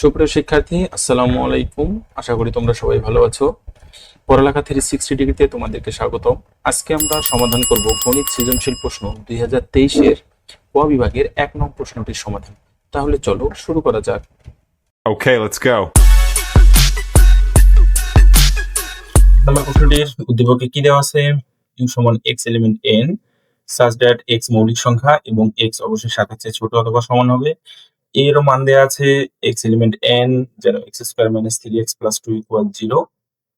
সুপ্রিয় শিক্ষার্থী আসসালামু আলাইকুম। আশা করি তোমরা সবাই ভালো আছো। পড়ালেখা থ্রি সিক্সটি ডিগ্রিতে তোমাদেরকে স্বাগত আজকে আমরা সমাধান করব গণিত সৃজনশীল প্রশ্ন দুই হাজার তেইশের ক বিভাগের এক নং প্রশ্নটির সমাধান। তাহলে চলো শুরু করা যাক। Okay, let's go. নাম্বার প্রশ্নটির উদ্দীপকে কি দেওয়া আছে? ইউ সমান X element N such that X মৌলিক সংখ্যা এবং এক্স অবশ্যই চেয়ে ছোট অথবা সমান হবে। এর মান দেওয়া আছে এক্স এলিমেন্ট এন যেন X square minus three X plus two equal zero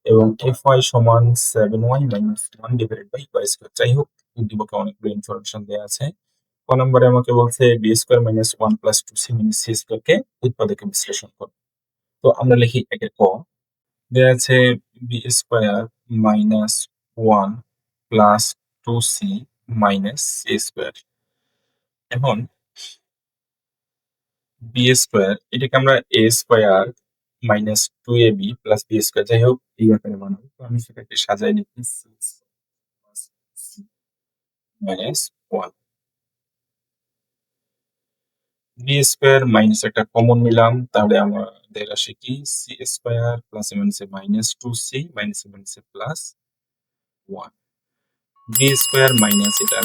এবং এফ ওয়াই সমান seven Y minus one divided by Y square যাই হোক উদ্দীপকে অনেকগুলো ইনফরমেশন দেওয়া আছে। ক নম্বরে আমাকে বলছে B square minus one plus two C minus C স্কোয়ারকে উৎপাদকে বিশ্লেষণ করো। তো আমরা লিখি একে ক। দেওয়া আছে B square minus one plus two C minus C square এখন বি স্কোয়ার এটাকে আমরা A square minus two A B plus B square যাই হোক, এই আকারে বানাবো। তো আমি সেটাকে সাজাই লিখি minus one B square minus একটা কমন নিলাম, তাহলে আমাদের আসে কি? সি স্কোয়ার প্লাস মাইনাসে মাইনাস টু সি মাইনাস মাইনাসে plus one B square minus এটা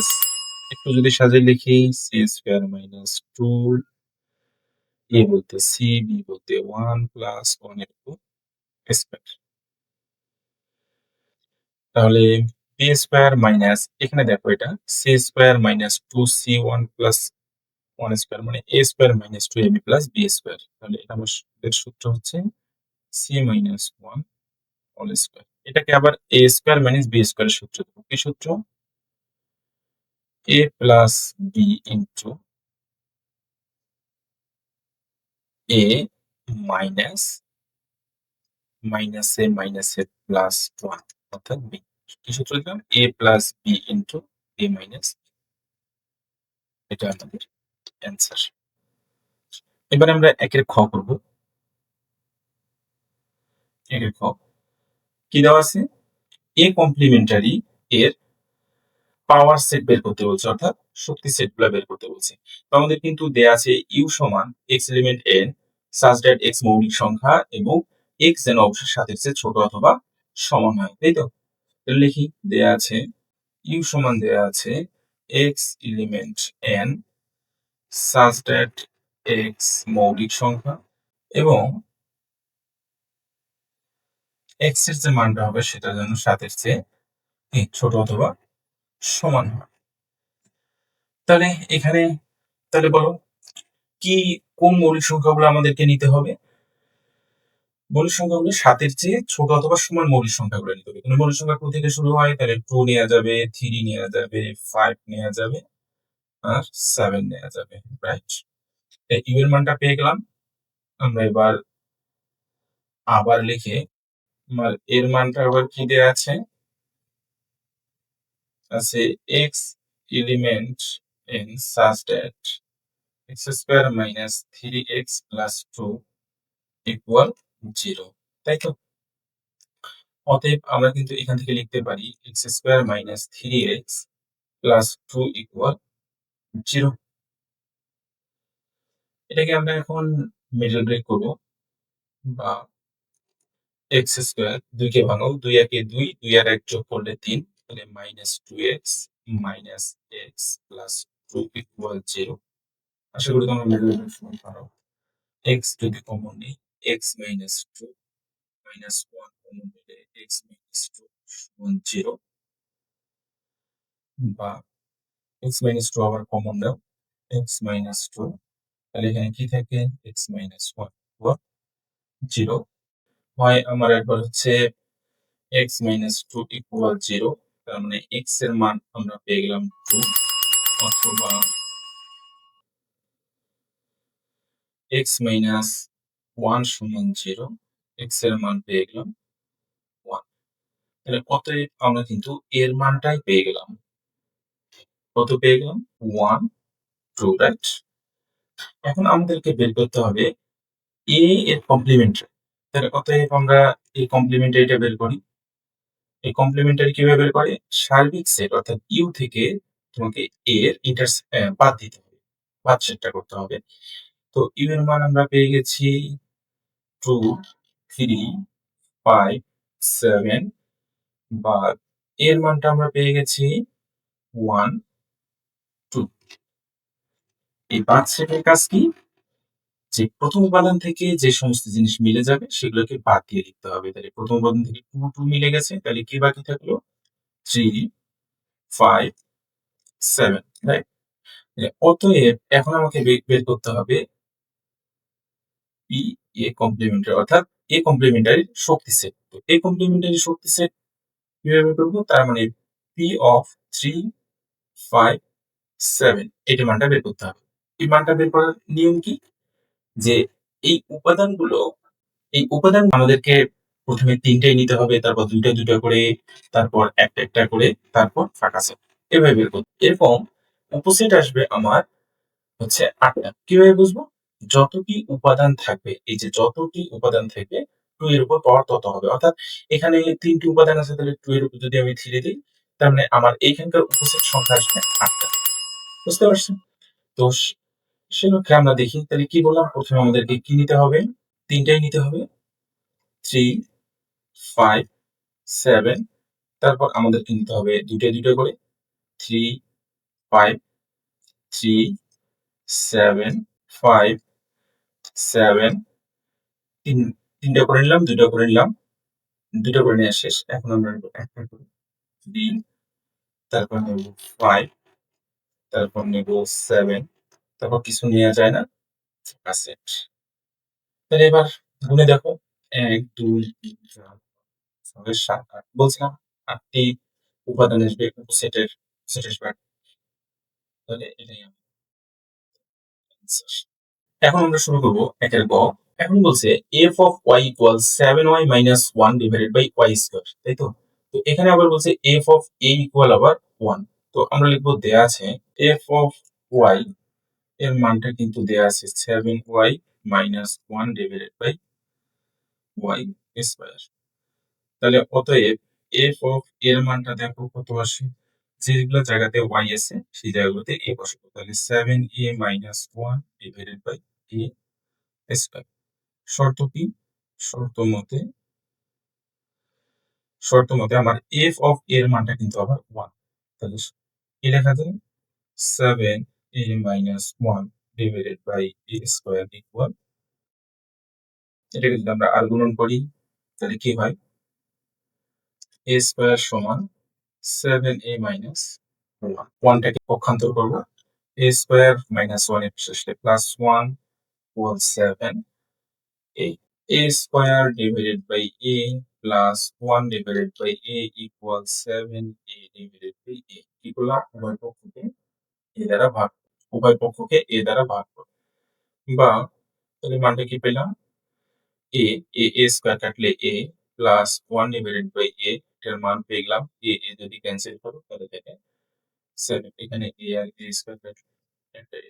একটু যদি সাজিয়ে লিখি C square minus two A বলতে সি বি বলতে ওয়ান প্লাস ওয়ানের স্কোয়ার তাহলে বি স্কোয়ার মাইনাস এখানে দেখো এটা C square minus two C one plus one square মানে A square minus two A B plus B square তাহলে এটা আমাদের সূত্র হচ্ছে C minus one all square এটাকে আবার এ স্কোয়ার মাইনাস বি স্কোয়ারের সূত্র দেবো কি সূত্র? A plus B into A minus minus minus plus one অর্থাৎ বি। কি সূত্র দিলাম? A plus B into A minus এটা আমাদের অ্যান্সার। এবার আমরা একের খ করব। একের খ। কি দেওয়া আছে? এ কমপ্লিমেন্টারি এর পাওয়ার সেট বের করতে বলছে, অর্থাৎ শক্তি সেটগুলো বের করতে বলছে। তো আমাদের কিন্তু দেয়া আছে ইউ সমান X element N such that X মৌলিক সংখ্যা এবং এক্স যেন অবশ্যই সাতের চেয়ে ছোট অথবা সমান হয়, তাই তো? লিখি, দেয়া আছে ইউ সমান দেয়া আছে X element N such that X মৌলিক সংখ্যা এবং এক্সের যে মানটা হবে সেটা যেন সাতের চেয়ে ছোট অথবা সমান হয়। তাহলে এখানে, তাহলে বলো, কি, কোন মৌলিক সংখ্যাগুলো আমাদেরকে নিতে হবে? মৌলিক সংখ্যাগুলো সাতের চেয়ে ছোট অথবা সমান মৌলিক সংখ্যাগুলো নিতে হবে। কোনো মৌলিক সংখ্যা থেকে শুরু হয়? তাহলে টু নেওয়া যাবে থ্রি নেওয়া যাবে ফাইভ নেওয়া যাবে, আর সেভেন নেওয়া যাবে রাইট ইউ এর মানটা পেয়ে গেলাম। আমরা এবার আবার লিখে, আমার এর মানটা আবার কি দেওয়া আছে? আছে X element in such that x square minus 3x plus 2 equal 0 তাই তো অতএব আমরা কিন্তু এখান থেকে লিখতে পারি x square minus 3x plus 2 equal 0 এটাকে আমরা এখন মিডল ব্রেক করব। বা x স্কোয়ার দুইকে ভাঙো, দুই একে দুই দুই আর এক যোগ করলে তিন। তাহলে minus two X minus X plus two equal zero আশা করি তোমরা সমান পারো এক্স যদি কমন নেই X minus two minus one common নিলে এক্স মাইনাস টু সমান জিরো বা এক্স মাইনাস টু আবার কমন দাও এক্স মাইনাস টু তাহলে এখানে কি থাকে? X minus one equal zero হয় আমার একবার হচ্ছে X minus two equal zero তার মানে এক্সের মান আমরা পেয়ে গেলাম টু অথবা এক্স মাইনাস ওয়ান সমান জিরো এক্সের মান পেয়ে গেলাম ওয়ান তাহলে অতএব আমরা কিন্তু এর মানটাই পেয়ে গেলাম। কত পেয়ে গেলাম? ওয়ান টু রাইট এখন আমাদেরকে বের করতে হবে এ এর কমপ্লিমেন্টারি তাহলে অতএব আমরা এই কমপ্লিমেন্টারিটা বের করি। এই কমপ্লিমেন্টারি কীভাবে বের করে? সার্বিক সেট অর্থাৎ ইউ থেকে তোমাকে এর ইন্টার বাদ দিতে হবে। বাদ সেটটা করতে হবে। তো ইউ এর মান আমরা পেয়ে গেছি টু থ্রি ফাইভ সেভেন বা এর মানটা আমরা পেয়ে গেছি ওয়ান টু এই পাঁচ সেটের কাজ কি? যে প্রথম উপাদান থেকে যে সমস্ত জিনিস মিলে যাবে, সেগুলোকে বাদ দিয়ে লিখতে হবে। তাহলে প্রথম উপাদান থেকে টু টু মিলে গেছে। তাহলে কি বাকি থাকল? থ্রি ফাইভ সেভেন রাইট অতএব এখন আমাকে বের করতে হবে পি এ কমপ্লিমেন্টারি অর্থাৎ এ কমপ্লিমেন্টারি শক্তি সেট তো এ কমপ্লিমেন্টারি শক্তি সেট কীভাবে করব? তার মানে P of three five seven এটার মানটা বের করতে হবে। এই মানটা বের করার নিয়ম কি? যে এই উপাদানগুলো, এই উপাদান আমাদেরকে প্রথমে তিনটাই নিতে হবে, তারপর দুইটা দুইটা করে, তারপর একটা একটা করে, তারপর ফাঁকা সেট এভাবে বের করতে এরকম উপসেট আসবে আমার হচ্ছে আটটা। কীভাবে বুঝব? যতটি উপাদান থাকবে, এই যে যতটি উপাদান থেকে টু এর উপর পাওয়ার তত হবে। অর্থাৎ এখানে তিনটি উপাদান আছে, তাহলে টু এর উপর যদি আমি থ্রি দিই, তার মানে আমার এইখানকার উপসেট সংখ্যা আসবে আটটা। বুঝতে পারছেন? তো সেক্ষেত্রে আমরা দেখি, তাহলে কি বললাম? প্রথমে আমাদেরকে কি নিতে হবে? তিনটাই নিতে হবে। থ্রি ফাইভ সেভেন তারপর আমাদেরকে নিতে হবে দুইটা দুটো করে। Three five three seven five seven তিন, তিনটা করে নিলাম, দুটো করে নিলাম। দুটো করে নেওয়া শেষ। এখন আমরা একটা করে থ্রি তারপর নেব ফাইভ তারপর নেব সেভেন তারপর কিছু নেওয়া যায় না। সেট তাহলে এবার গুনে দেখো, এক, দুই, তিন, চার ছয়, সাত, আট, বলছিলাম আটটি উপাদান আসবে সেটের সেটের তাহলে এটাই এখন আমরা শুরু করব একের গ এখন বলছে F of Y equal seven Y minus one divided by Y square তাই তো? তো এখানে আবার বলছে এফ অফ এ ইকুয়াল আবার ওয়ান তো আমরা লিখব দেয়া আছে এফ অফ ওয়াই এর মানটা কিন্তু দেয়া আছে seven Y minus one divided by Y square তাহলে অতএব এফ অফ এর মানটা দেখো কত আসে? যেগুলো জায়গাতে ওয়াই আছে, সেই জায়গাগুলোতে এ বসাবো। তাহলে seven A minus one divided by A square শর্ত কি? শর্ত মতে শর্ত মতে আমার এফ অফ এর মানটা কিন্তু আবার ওয়ান তাহলে কি লেখা যায় seven A minus one divided by A square equal এটাকে যদি আমরা আর গুণন করি, তাহলে কি হয়? এ স্কোয়ার সমান সেভেন এ মাইনাস ওয়ান ওয়ানটাকে পক্ষান্তর করব। এ স্কোয়ার মাইনাস ওয়ানের শেষে plus one equal seven A A square divided by A plus one divided by A equal seven A divided by A কি করলাম? উভয় পক্ষকে এ দ্বারা ভাগ উভয় পক্ষকে এ দ্বারা ভাগ করো। বা তাহলে মানটা কি পেলাম? এ এ এ স্কোয়ার কাটলে A plus one divided by A এর মান পেয়ে গেলাম। এ এ যদি ক্যান্সেল করো, তাহলে দেখে সেভেন এখানে এ আর এ স্কোয়ার কাটলে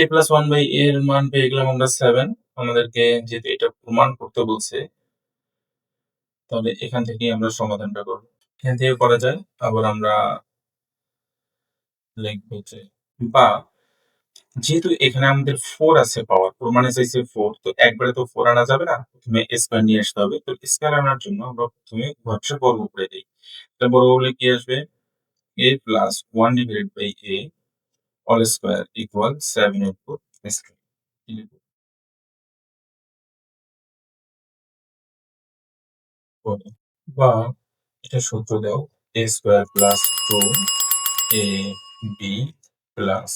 এ প্লাস ওয়ান বাই এর মান পেয়ে গেলাম আমরা সেভেন আমাদেরকে যেহেতু এটা প্রমাণ করতে বলছে, তাহলে এখান থেকেই আমরা সমাধানটা করব। এখান থেকে করা যায়। আবার আমরা লিখব যে বা যেহেতু এখানে আমাদের ফোর আছে পাওয়ার প্রমাণে চাইছে ফোর তো একবারে তো ফোর আনা যাবে না, প্রথমে স্কোয়ার নিয়ে আসতে হবে। তো স্কোয়ার আনার জন্য আমরা প্রথমে ঘরটা বর্গ করে দিই। এটা বর্গ করলে কি আসবে? A plus one divided by A all square equal seven square করে বা এটা সূত্র দাও A square plus two A B plus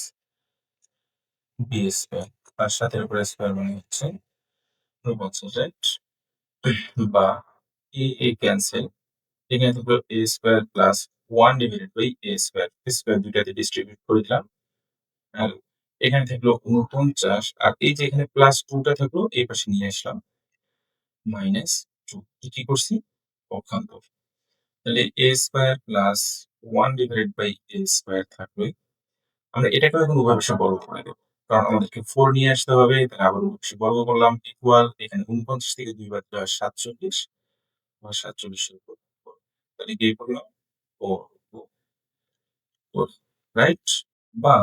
B square তার সাথে উপরে স্কোয়ার মানে হচ্ছে রাইট বা এ এ ক্যান্সেল এখানে থাকল A square plus one divided by A square square দুইটাতে ডিস্ট্রিবিউট করে দিলাম। আর এখানে থাকল উনপঞ্চাশ আর এই যে এখানে প্লাস টুটা থাকল, এই পাশে নিয়ে আসলাম। মাইনাস টু কি করছি? পক্ষান্তর তাহলে A square plus one divided by A square থাকবে। আমরা এটাকে এখন উভয়পাশে বর্গ করে দেবো। কারণ আমাদেরকে ফোর নিয়ে আসতে হবে আবার উভয়পাশে বর্গ করলাম। ইকুয়াল এখানে উনপঞ্চাশ থেকে দুই বার দেওয়া সাতচল্লিশ। বা সাতচল্লিশের উপর তাহলে কি করলাম? ফোর ফোর রাইট বা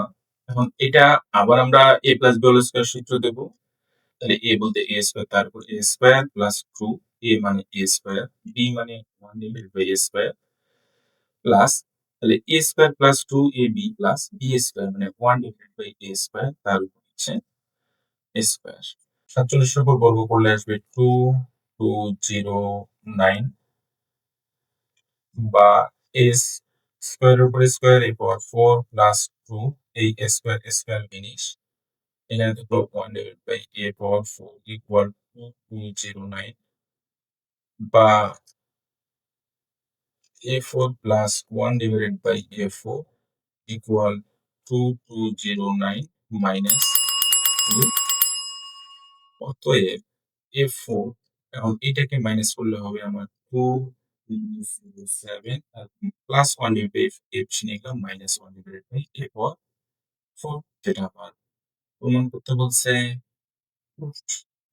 এখন এটা আবার আমরা এ প্লাস বি স্কোয়ার সূত্র দেব। তাহলে এ বলতে এ স্কোয়ার তারপর a square plus two a মানে এ স্কোয়ার বি মানে one divide by a square plus তাহলে a square plus two a b plus b square মানে one divide by a square তার উপর হচ্ছে এ স্কোয়ার সাতচল্লিশের উপর বর্গ করলে আসবে টু টু জিরো নাইন বা এস স্কোয়ারের উপরে square A power four plus two এই স্কোয়ার স্কোয়ার জিনিস এখানে থাকল one divide by A power four equal to two zero nine বা A four plus one divided by A four equal to two zero nine minus two অতএব A four এখন এটাকে minus করলে হবে আমার টু সেভেন আর plus one divide F নিলাম minus one divide by a power four যেটা আমার প্রমাণ করতে বলছে।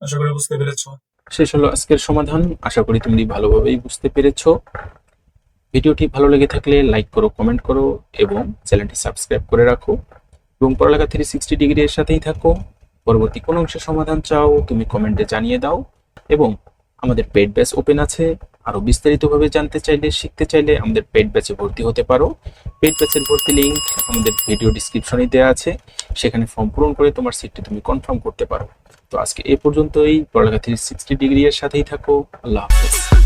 আশা করি বুঝতে পেরেছ। শেষ হলো আজকের সমাধান। আশা করি তুমি ভালোভাবেই বুঝতে পেরেছ। ভিডিওটি ভালো লেগে থাকলে লাইক করো, কমেন্ট করো এবং চ্যানেলটি সাবস্ক্রাইব করে রাখো। এবং পড়ালেখা থ্রি সিক্সটি ডিগ্রি এর সাথেই থাকো। পরবর্তী কোন অংশের সমাধান চাও, তুমি কমেন্টে জানিয়ে দাও। এবং আমাদের পেড ব্যাচ ওপেন আছে। আরও বিস্তারিতভাবে জানতে চাইলে, শিখতে চাইলে আমাদের পেড ব্যাচে ভর্তি হতে পারো। পেড ব্যাচের ভর্তি লিংক আমাদের ভিডিও ডিসক্রিপশনে দেওয়া আছে। সেখানে ফর্ম পূরণ করে তোমার সিটটি তুমি কনফার্ম করতে পারো। তো আজকে এ পর্যন্তই। পড়ালেখা থ্রি সিক্সটি ডিগ্রি এর সাথেই থাকো। আল্লাহ হাফেজ।